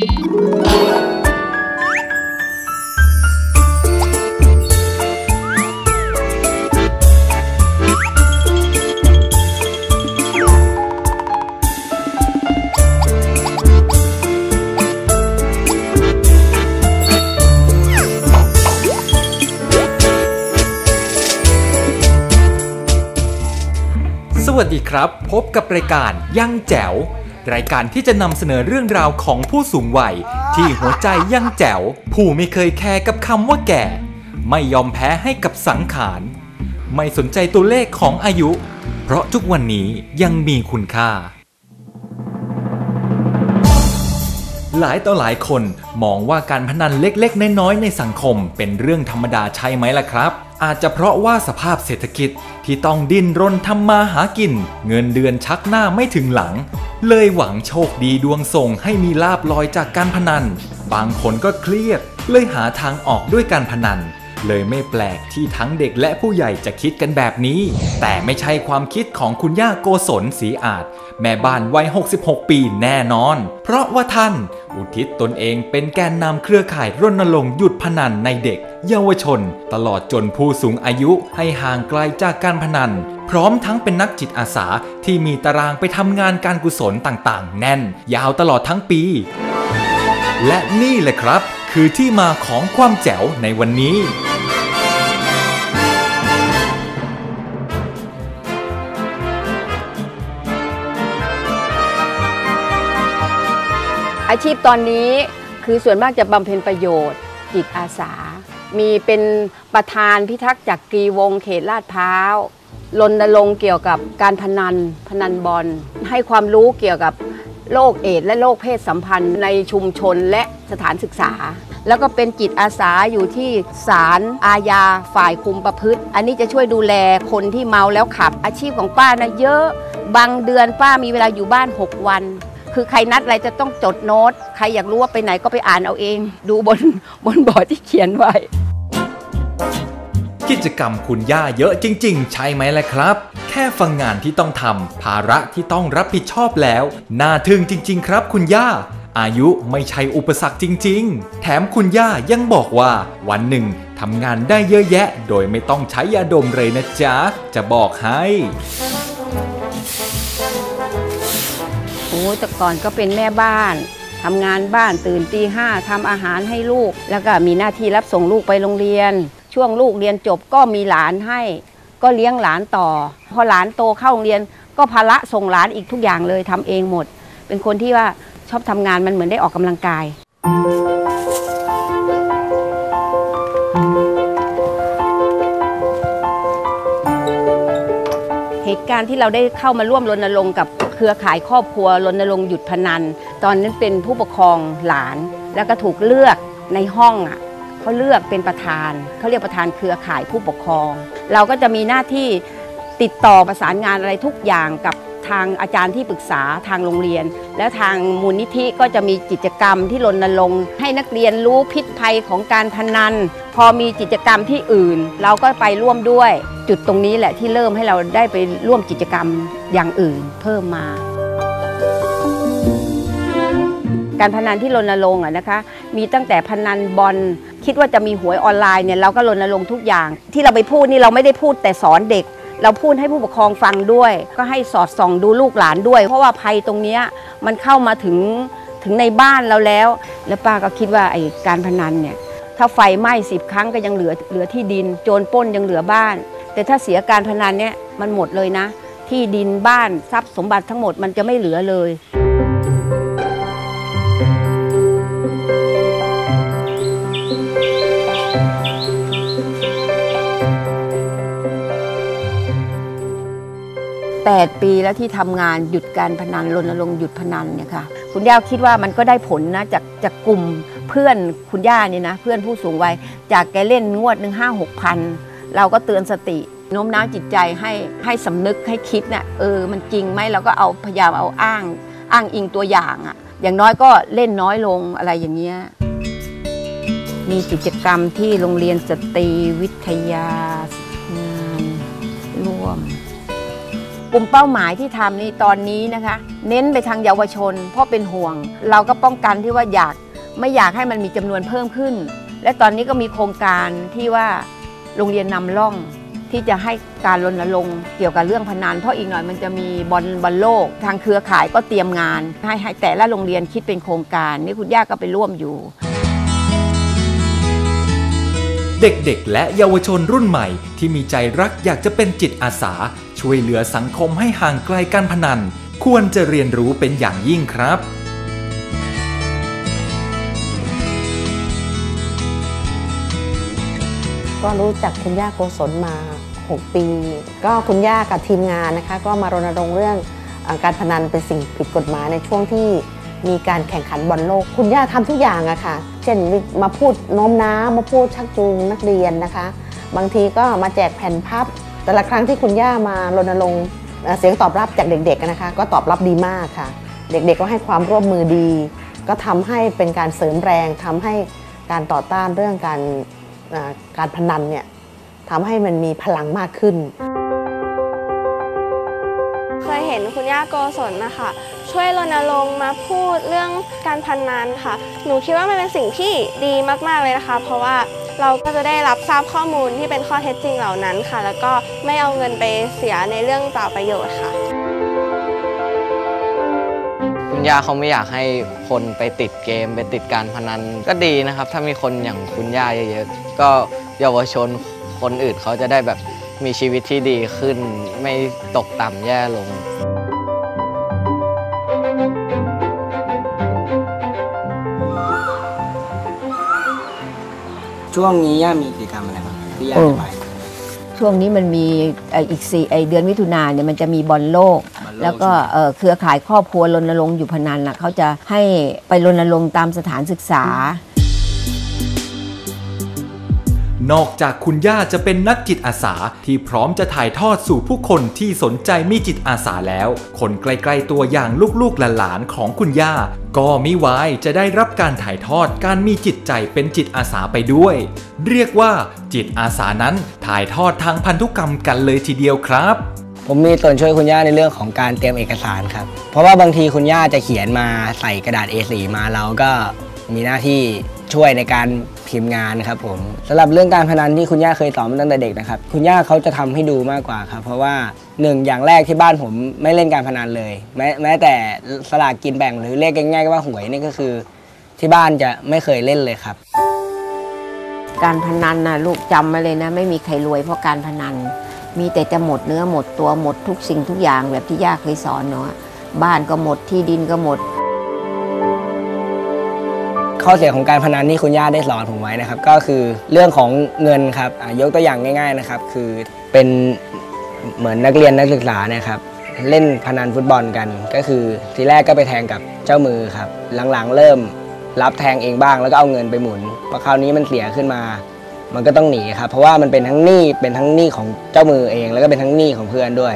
สวัสดีครับ พบกับรายการยังแจ๋ว รายการที่จะนำเสนอเรื่องราวของผู้สูงวัย ที่หัวใจยังแจ๋ว ผู้ไม่เคยแคร์กับคำว่าแก่ ไม่ยอมแพ้ให้กับสังขาร ไม่สนใจตัวเลขของอายุ เพราะทุกวันนี้ยังมีคุณค่า หลายต่อหลายคนมองว่าการพนันเล็กๆ น้อยๆในสังคมเป็นเรื่องธรรมดาใช่ไหมล่ะครับอาจจะเพราะว่าสภาพเศรษฐกิจที่ต้องดิ้นรนทำมาหากิน เงินเดือนชักหน้าไม่ถึงหลัง เลยหวังโชคดีดวงส่งให้มีลาบลอยจากการพนัน บางคนก็เครียด เลยหาทางออกด้วยการพนัน เลยไม่แปลกที่ทั้งเด็กและผู้ใหญ่จะคิดกันแบบนี้ แต่ไม่ใช่ความคิดของคุณย่าโกศลศรีอาจ แม่บ้านวัย 66 ปีแน่นอน เพราะว่าท่าน อุทิศตนเองเป็นแกนนำเครือข่ายรณรงค์หยุดพนันในเด็ก เยาวชน ตลอดจนผู้สูงอายุให้ห่างไกลจากการพนัน พร้อมทั้งเป็นนักจิตอาสาที่มีตารางไปทำงานการกุศลต่างๆ แน่น ยาวตลอดทั้งปี และนี่แหละครับ คือที่มาของความแจ๋วในวันนี้อาชีพตอนนี้คือส่วนมากจะบำเพ็ญประโยชน์ จิตอาสา มีเป็นประธานพิทักษ์จักรีวงเขตลาดพร้าวรณรงค์เกี่ยวกับการพนันพนันบอล ให้ความรู้เกี่ยวกับโรคเอดส์และโรคเพศสัมพันธ์ในชุมชนและสถานศึกษา แล้วก็เป็นจิตอาสาอยู่ที่ศาลอาญาฝ่ายคุมประพฤติ อันนี้จะช่วยดูแลคนที่เมาแล้วขับ อาชีพของป้านะเยอะ บางเดือนป้ามีเวลาอยู่บ้าน 6 วัน คือใครนัดอะไรจะต้องจดโน้ต ใครอยากรู้ว่าไปไหนก็ไปอ่านเอาเอง ดูบนบนบอร์ดที่เขียนไว้ กิจกรรมคุณย่าเยอะจริง ๆ ใช่ไหมล่ะครับ แค่ฟังงานที่ต้องทำภาระที่ต้องรับผิดชอบแล้ว น่าทึ่งจริง ๆ ครับคุณย่า อายุไม่ใช่อุปสรรคจริง ๆ แถมคุณย่ายังบอกว่าวันหนึ่งทำงานได้เยอะแยะ โดยไม่ต้องใช้ยาดมเลยนะจ๊ะ จะบอกให้โอ้แต่ก่อนก็เป็นแม่บ้านทำงานบ้านตื่นตีห้าทำอาหารให้ลูก แล้วก็มีหน้าที่รับส่งลูกไปโรงเรียน ช่วงลูกเรียนจบก็มีหลานให้ ก็เลี้ยงหลานต่อ พอหลานโตเข้าโรงเรียนก็ภาระส่งหลานอีกทุกอย่างเลยทำเองหมด เป็นคนที่ว่าชอบทำงานมันเหมือนได้ออกกำลังกายเหตุการณ์ที่เราได้เข้ามาร่วมรณรงค์กับเครือข่ายครอบครัวรณรงค์หยุดพนัน ตอนนั้นเป็นผู้ปกครองหลาน แล้วก็ถูกเลือกในห้องอะ เขาเลือกเป็นประธานเขาเรียกประธานเครือข่ายผู้ปกครอง เราก็จะมีหน้าที่ติดต่อประสานงานอะไรทุกอย่างกับทางอาจารย์ที่ปรึกษาทางโรงเรียน แล้วทางมูลนิธิก็จะมีกิจกรรมที่รณรงค์ให้นักเรียนรู้พิษภัยของการพนัน พอมีกิจกรรมที่อื่น เราก็ไปร่วมด้วย จุดตรงนี้แหละที่เริ่มให้เราได้ไปร่วมกิจกรรมอย่างอื่นเพิ่มมา การพนันที่รณรงค์นะคะ มีตั้งแต่พนันบอล คิดว่าจะมีหวยออนไลน์เนี่ยเราก็รณรงค์ทุกอย่าง ที่เราไปพูดนี่เราไม่ได้พูดแต่สอนเด็ก เราพูดให้ผู้ปกครองฟังด้วย ก็ให้สอดส่องดูลูกหลานด้วย เพราะว่าภัยตรงนี้มันเข้ามาถึงถึงในบ้านเราแล้ว แล้วป้าก็คิดว่าไอ้การพนันเนี่ยถ้าไฟไหม้สิบครั้งก็ยังเหลือเหลือที่ดิน โจรป้นยังเหลือบ้าน แต่ถ้าเสียการพนันเนี่ยมันหมดเลยนะ ที่ดินบ้านทรัพย์สมบัติทั้งหมดมันจะไม่เหลือเลย 8 ปีแล้วที่ทำงานหยุดการพนันรณรงค์หยุดพนันเนี่ยค่ะคุณย่าคิดว่ามันก็ได้ผลนะจากจากกลุ่มเพื่อนคุณย่านี่นะเพื่อนผู้สูงวัยจากแกเล่นงวดหนึ่งห้าหกพันเราก็เตือนสติโน้มน้าวจิตใจให้ให้สำนึกให้คิดเนี่ยเออมันจริงไหมเราก็เอาพยายามเอาอ้าง อ้างอิงตัวอย่างอะอย่างน้อยก็เล่นน้อยลงอะไรอย่างเงี้ยมีกิจกรรมที่โรงเรียนสตรีวิทยางานร่วม กลุ่มเป้าหมายที่ทำนี่ตอนนี้นะคะ เน้นไปทางเยาวชน เพราะเป็นห่วง เราก็ป้องกันที่ว่าอยากไม่อยากให้มันมีจำนวนเพิ่มขึ้น และตอนนี้ก็มีโครงการที่ว่าโรงเรียนนำร่องที่จะให้การรณรงค์เกี่ยวกับเรื่องพนันเพราะอีกหน่อยมันจะมีบอลบอลโลก ทางเครือข่ายก็เตรียมงาน ให้ให้แต่ละโรงเรียนคิดเป็นโครงการ นี่คุณย่าก็ไปร่วมอยู่ เด็กๆ และเยาวชนรุ่นใหม่ที่มีใจรักอยากจะเป็นจิตอาสา ช่วยเหลือสังคมให้ห่างไกลการพนัน ควรจะเรียนรู้เป็นอย่างยิ่งครับก็รู้จักคุณย่าโกศลมา 6 ปี ก็คุณย่ากับทีมงานนะคะ ก็มารณรงค์เรื่องการพนันเป็นสิ่งผิดกฎหมายในช่วงที่มีการแข่งขันบอลโลก คุณย่าทำทุกอย่างอะค่ะ เช่นมาพูดโน้มน้าวมาพูดชักจูงนักเรียนนะคะ บางทีก็มาแจกแผ่นพับ แต่ละครั้งที่คุณย่ามารณรงค์เสียงตอบรับจากเด็กๆนะคะ ก็ตอบรับดีมากค่ะ เด็กๆก็ให้ความร่วมมือดี ก็ทำให้เป็นการเสริมแรงทำให้การต่อต้านเรื่องการการพนันเนี่ยทำให้มันมีพลังมากขึ้น เคยเห็นคุณย่าโกศลนะคะช่วยรณรงค์มาพูดเรื่องการพนันค่ะ หนูคิดว่ามันเป็นสิ่งที่ดีมากๆเลยนะคะ เพราะว่า เราก็จะได้รับทราบข้อมูลที่เป็นข้อเท็จจริงเหล่านั้นค่ะ แล้วก็ไม่เอาเงินไปเสียในเรื่องเปล่าประโยชน์ค่ะคุณย่าเขาไม่อยากให้คนไปติดเกม ไปติดการพนันก็ดีนะครับ ถ้ามีคนอย่างคุณย่าเยอะๆก็เยาวชนคนอื่นเขาจะได้แบบมีชีวิตที่ดีขึ้น ไม่ตกต่ำแย่ลง ช่วงนี้ย่ามีกิจกรรมอะไรบ้างที่ย่าโอ้จะไป ช่วงนี้มันมีเอ่ออีกสี่ไอเดือนมิถุนาเนี่ยมันจะมีบอลโลก บอลโลกแล้วก็เอ่อเครือข่ายครอบครัวรณรงค์อยู่พนันนะเขาจะให้ไปรณรงค์ตามสถานศึกษา นอกจากคุณย่าจะเป็นนักจิตอาสาที่พร้อมจะถ่ายทอดสู่ผู้คนที่สนใจมีจิตอาสาแล้ว คนใกล้ๆตัวอย่างลูกๆหลานๆของคุณย่า ก็มิวายจะได้รับการถ่ายทอดการมีจิตใจเป็นจิตอาสาไปด้วย เรียกว่าจิตอาสานั้นถ่ายทอดทางพันธุกรรมกันเลยทีเดียวครับ ผมมีส่วนช่วยคุณย่าในเรื่องของการเตรียมเอกสารครับ เพราะว่าบางทีคุณย่าจะเขียนมาใส่กระดาษ A4 มาเราก็ มีหน้าที่ช่วยในการพิมพ์งานครับผมสำหรับเรื่องการพนันที่คุณย่าเคยสอนมาตั้งแต่เด็กนะครับคุณย่าเขาจะทำให้ดูมากกว่าครับเพราะว่าหนึ่งอย่างแรกที่บ้านผมไม่เล่นการพนันเลย แม้แม้แต่สลากกินแบ่งหรือเรียกง่ายๆว่าหวยนี่ก็คือ ที่บ้านจะไม่เคยเล่นเลยครับ การพนันนะลูกจำมาเลยนะ ไม่มีใครรวยเพราะการพนัน มีแต่จะหมดเนื้อหมดตัวหมดทุกสิ่งทุกอย่างแบบที่ย่าเคยสอนเนาะบ้านก็หมดที่ดินก็หมด ข้อเสียของการพนันที่คุณย่าได้สอนผมไว้นะครับ ก็คือเรื่องของเงินครับยกตัวอย่างง่าย ๆนะครับ คือเป็นเหมือนนักเรียนนักศึกษาเนะครับ เล่นพนันฟุตบอลกัน ก็คือทีแรกก็ไปแทงกับเจ้ามือครับ หลังๆ เริ่มรับแทงเองบ้างแล้วก็เอาเงินไปหมุนพอคราวนี้มันเสียขึ้นมา มันก็ต้องหนีครับ เพราะว่ามันเป็นทั้งหนี้เป็นทั้งหนี้ของเจ้ามือเอง แล้วก็เป็นทั้งหนี้ของเพื่อนด้วย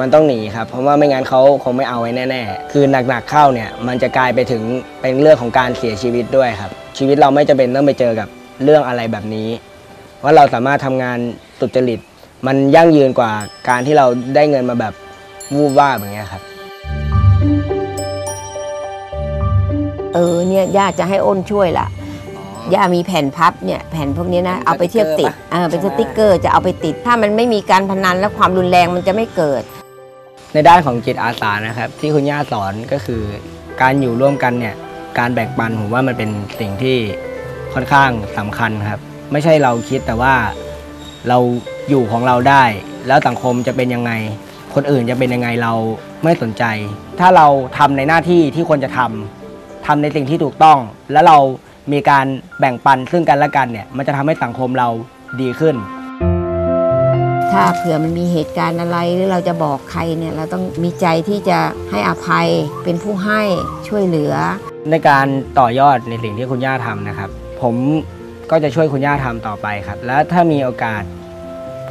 มันต้องหนีครับ เพราะว่าไม่งั้นเขาคงไม่เอาไว้แน่ ๆ คือหนักๆเข้าเนี่ย มันจะกลายไปถึงเป็นเรื่องของการเสียชีวิตด้วยครับ ชีวิตเราไม่จำเป็นต้องไปเจอกับเรื่องอะไรแบบนี้ ว่าเราสามารถทำงานสุจริต มันยั่งยืนกว่าการที่เราได้เงินมาแบบวูบวาบอย่างเงี้ยครับ เออเนี่ยย่าจะให้อ้นช่วยล่ะย่ามีแผ่นพับเนี่ยแผ่นพวกนี้นะเอาไปเทียบติดสติ๊กเกอร์ปะเออเป็นใช่สติกเกอร์จะเอาไปติด ถ้ามันไม่มีการพนันและความรุนแรงมันจะไม่เกิด ในด้านของจิตอาสานะครับ ที่คุณย่าสอนก็คือ การอยู่ร่วมกันเนี่ยการแบ่งปันผมว่ามันเป็นสิ่งที่ค่อนข้างสำคัญครับ ไม่ใช่เราคิดแต่ว่าเราอยู่ของเราได้ แล้วสังคมจะเป็นยังไง คนอื่นจะเป็นยังไงเราไม่สนใจ ถ้าเราทำในหน้าที่ที่ควรจะทำทำในสิ่งที่ถูกต้อง แล้วเรามีการแบ่งปันซึ่งกันและกันเนี่ยมันจะทำให้สังคมเราดีขึ้น ถ้าเผื่อมันมีเหตุการณ์อะไรหรือเราจะบอกใครเนี่ยเราต้องมีใจที่จะให้อภัยเป็นผู้ให้ช่วยเหลือ ในการต่อยอดในสิ่งที่คุณย่าทำนะครับ ผมก็จะช่วยคุณย่าทำต่อไปครับ และถ้ามีโอกาส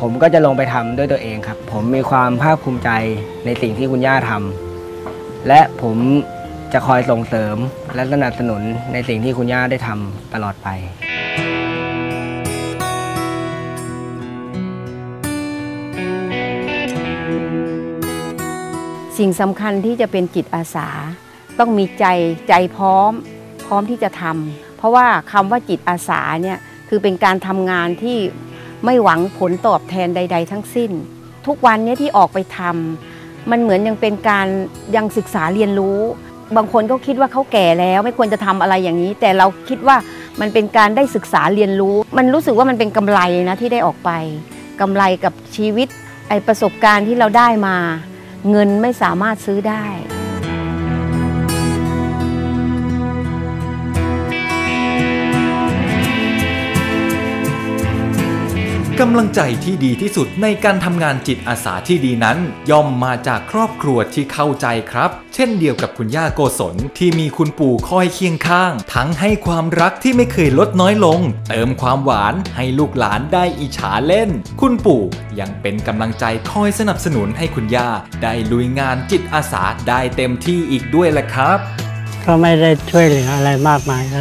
ผมก็จะลงไปทำด้วยตัวเองครับ ผมมีความภาคภูมิใจในสิ่งที่คุณย่าทำและผมจะคอยส่งเสริมและสนับสนุนในสิ่งที่คุณย่าได้ทำตลอดไป สิ่งสำคัญที่จะเป็นจิตอาสา ต้องมีใจใจพร้อม พร้อมที่จะทำเพราะว่าคำว่าจิตอาสาเนี่ยคือเป็นการทำงานที่ไม่หวังผลตอบแทนใด ๆ ทั้งสิ้น ทุกวันนี้ที่ออกไปทำมันเหมือนยังเป็นการยังศึกษาเรียนรู้ บางคนก็คิดว่าเขาแก่แล้ว ไม่ควรจะทำอะไรอย่างนี้ แต่เราคิดว่ามันเป็นการได้ศึกษาเรียนรู้ มันรู้สึกว่ามันเป็นกำไรนะที่ได้ออกไปกำไรกับชีวิตไอประสบการณ์ที่เราได้มา เงินไม่สามารถซื้อได้ กำลังใจที่ดีที่สุดในการทำงานจิตอาสาที่ดีนั้น ย่อมมาจากครอบครัวที่เข้าใจครับ เช่นเดียวกับคุณย่าโกศลที่มีคุณปู่คอยเคียงข้าง ทั้งให้ความรักที่ไม่เคยลดน้อยลง เติมความหวานให้ลูกหลานได้อิจฉาเล่น คุณปู่ยังเป็นกำลังใจคอยสนับสนุนให้คุณย่าได้ลุยงานจิตอาสาได้เต็มที่อีกด้วยแหละครับ ก็ไม่ได้ช่วยเหลืออะไรมากมายก็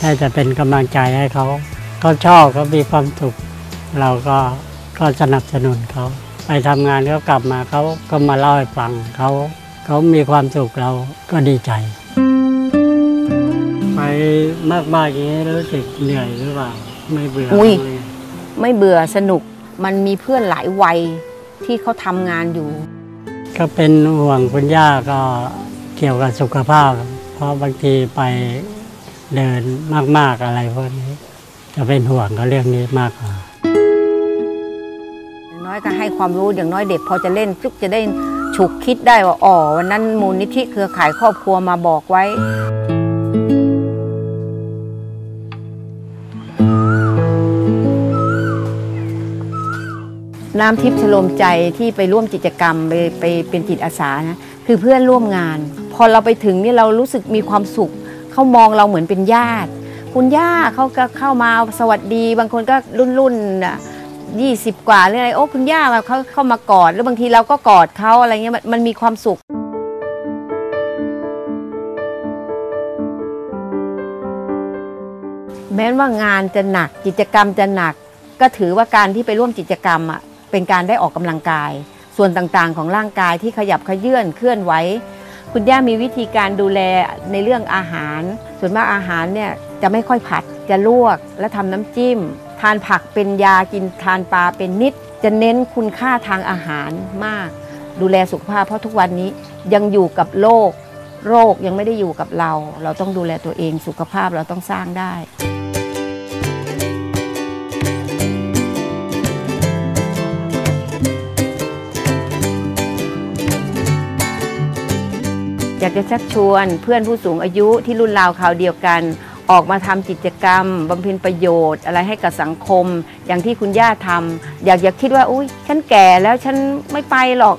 ได้แต่เป็นกำลังใจให้เขาเขาชอบเขามีความสุข เราก็ก็สนับสนุนเขา ไปทำงานเขากลับมาเขาก็มาเล่าให้ฟังเขาเขามีความสุขเราก็ดีใจ ไปมากๆอย่างนี้รู้สึกเหนื่อยหรือเปล่าไม่เบื่ออุ๊ยเลยไม่เบื่อสนุกมันมีเพื่อนหลายวัยที่เขาทำงานอยู่ ก็เป็นห่วงคุณย่าก็เกี่ยวกับสุขภาพ เพราะบางทีไปเดินมาก ๆอะไรพวกนี้ จะเป็นห่วงกับเรื่องนี้มากกว่าอย่าง น้อยก็ให้ความรู้อย่างน้อยเด็กพอจะเล่นปุ๊บจะได้ฉุกคิดได้ว่าอ๋อวันนั้นมูลนิธิเครือข่ายครอบครัวมาบอกไว้น้ำทิพย์ชโลมใจที่ไปร่วมกิจกรรมไปไปเป็นจิตอาสานะคือเพื่อนร่วมงาน พอเราไปถึงนี่เรารู้สึกมีความสุข เขามองเราเหมือนเป็นญาติ คุณย่าเขาก็เข้ามาสวัสดี บางคนก็รุ่นรุ่นน่ะ ยี่สิบกว่าหรืออะไรโอ้คุณย่าแบบเขาเข้ามากอดหรือบางทีเราก็กอดเขาอะไรเงี้ยมันมันมีความสุขแม้ว่างานจะหนักกิจกรรมจะหนัก ก็ถือว่าการที่ไปร่วมกิจกรรมอะเป็นการได้ออกกำลังกาย ส่วนต่างๆของร่างกายที่ขยับขยื่นเคลื่อนไหวคุณย่ามีวิธีการดูแลในเรื่องอาหาร ส่วนมากอาหารเนี่ยจะไม่ค่อยผัดจะลวกและทำน้ำจิ้ม ทานผักเป็นยากินทานปลาเป็นนิด จะเน้นคุณค่าทางอาหารมาก ดูแลสุขภาพเพราะทุกวันนี้ยังอยู่กับโรคโรคยังไม่ได้อยู่กับเรา เราต้องดูแลตัวเองสุขภาพเราต้องสร้างได้อยากจะชักชวนเพื่อนผู้สูงอายุที่รุ่นราวคราวเดียวกัน ออกมาทำกิจกรรมบำเพ็ญประโยชน์อะไรให้กับสังคม อย่างที่คุณย่าทำอยากอย่าคิดว่าอุ้ยฉันแก่แล้วฉันไม่ไปหรอก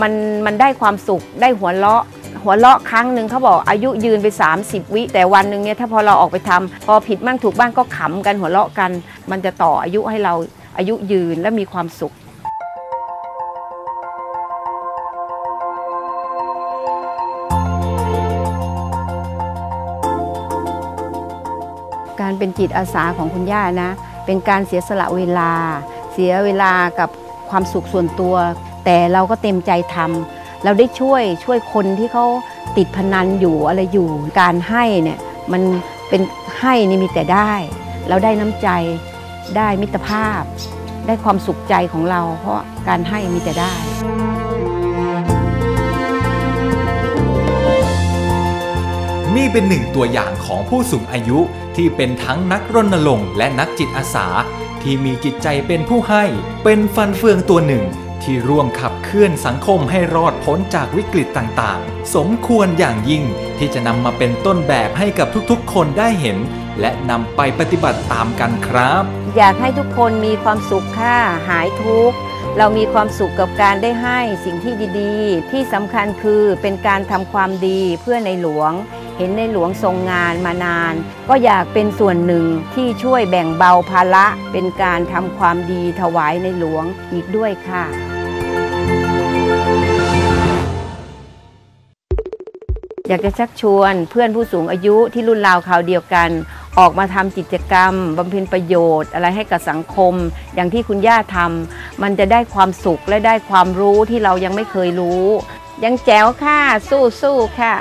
มันมันได้ความสุขได้หัวเราะ หัวเราะครั้งหนึ่งเขาบอกอายุยืนไป 30 วิ แต่วันหนึ่งเนี่ยถ้าพอเราออกไปทำพอผิดบ้างถูกบ้างก็ขำกันหัวเราะกัน มันจะต่ออายุให้เราอายุยืนและมีความสุข การเป็นจิตอาสาของคุณย่านะ เป็นการเสียสละเวลา เสียเวลากับความสุขส่วนตัว แต่เราก็เต็มใจทำเราได้ช่วยช่วยคนที่เขาติดพนันอยู่อะไรอยู่ การให้เนี่ยมันเป็นให้นี่มีแต่ได้ เราได้น้ำใจได้มิตรภาพ ได้ความสุขใจของเรา เพราะการให้มีแต่ได้ นี่เป็นหนึ่งตัวอย่างของผู้สูงอายุที่เป็นทั้งนักรณรงค์และนักจิตอาสา ที่มีจิตใจเป็นผู้ให้ เป็นฟันเฟืองตัวหนึ่ง ที่ร่วมขับเคลื่อนสังคมให้รอดพ้นจากวิกฤตต่างๆ สมควรอย่างยิ่งที่จะนำมาเป็นต้นแบบให้กับทุกๆ คนได้เห็น และนำไปปฏิบัติตามกันครับ อยากให้ทุกคนมีความสุขค่ะหายทุกข์เรามีความสุขกับการได้ให้สิ่งที่ดีๆ ที่สำคัญคือเป็นการทำความดีเพื่อในหลวง ห็นในหลวงทรงงานมานาน ก็อยากเป็นส่วนหนึ่งที่ช่วยแบ่งเบาภาระ เป็นการทำความดีถวายในหลวงอีกด้วยค่ะอยากจะชักชวนเพื่อนผู้สูงอายุที่รุ่นราวคราวเดียวกัน ออกมาทำกิจกรรมบำเพ็ญประโยชน์ อะไรให้กับสังคม อย่างที่คุณย่าทำมันจะได้ความสุขและได้ความรู้ที่เรายังไม่เคยรู้ ยังแจ๋วค่ะ สู้สู้ๆค่ะ